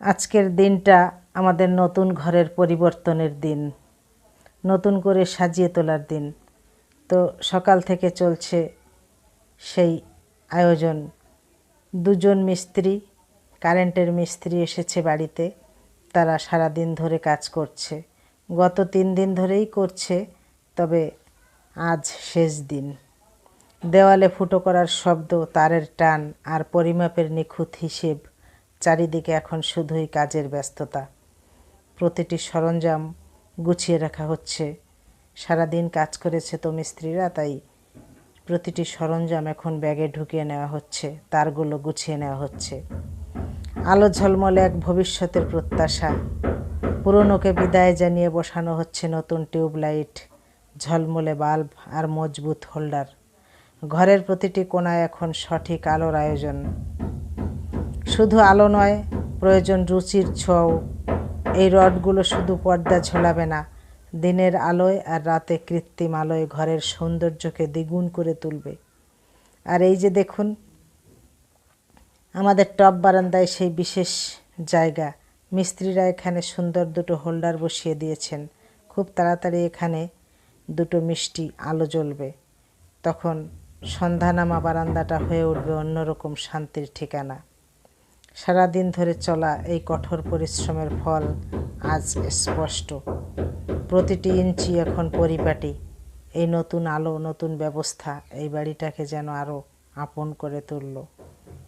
আজকের দিনটা আমাদের নতুন ঘরের পরিবর্তনের দিন, নতুন করে সাজিয়ে তোলার দিন। তো সকাল থেকে চলছে সেই আয়োজন। দুজন মিস্ত্রি, কারেন্টের মিস্ত্রি এসেছে বাড়িতে। তারা সারা দিন ধরে কাজ করছে। গত তিন দিন ধরেই করছে, তবে আজ শেষ দিন। দেওয়ালে ফুটো করার শব্দ, তারের টান আর পরিমাপের নিখুঁত হিসেব চারিদিকে এখন শুধুই কাজের ব্যস্ততা। প্রতিটি সরঞ্জাম গুছিয়ে রাখা হচ্ছে। সারাদিন কাজ করেছে তো মিস্ত্রিরা, তাই প্রতিটি সরঞ্জাম এখন ব্যাগে ঢুকিয়ে নেওয়া হচ্ছে, তারগুলো গুছিয়ে নেওয়া হচ্ছে। আলো ঝলমলে এক ভবিষ্যতের প্রত্যাশা। পুরনোকে বিদায় জানিয়ে বসানো হচ্ছে নতুন টিউবলাইট, ঝলমলে বাল্ব আর মজবুত হোল্ডার। ঘরের প্রতিটি কোণায় এখন সঠিক আলোর আয়োজন। শুধু আলো নয়, প্রয়োজন রুচির ছোঁয়াও। এই রডগুলো শুধু পর্দা ঝোলাবে না, দিনের আলোয় আর রাতে কৃত্রিম আলোয় ঘরের সৌন্দর্যকে দ্বিগুণ করে তুলবে। আর এই যে দেখুন, আমাদের টপ বারান্দায় সেই বিশেষ জায়গা। মিস্ত্রিরা এখানে সুন্দর দুটো হোল্ডার বসিয়ে দিয়েছেন। খুব তাড়াতাড়ি এখানে দুটো মিষ্টি আলো জ্বলবে। তখন সন্ধ্যানামা বারান্দাটা হয়ে উঠবে অন্যরকম শান্তির ঠিকানা। সারাদিন ধরে চলা এই কঠোর পরিশ্রমের ফল আজ স্পষ্ট। প্রতিটি ইঞ্চি এখন পরিপাটি। এই নতুন আলো, নতুন ব্যবস্থা এই বাড়িটাকে যেন আরও আপন করে তুলল।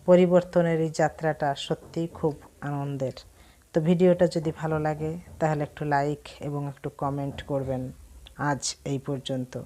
পরিবর্তনের এই যাত্রাটা সত্যিই খুব আনন্দের। তো ভিডিওটা যদি ভালো লাগে, তাহলে একটু লাইক এবং একটু কমেন্ট করবেন। আজ এই পর্যন্ত।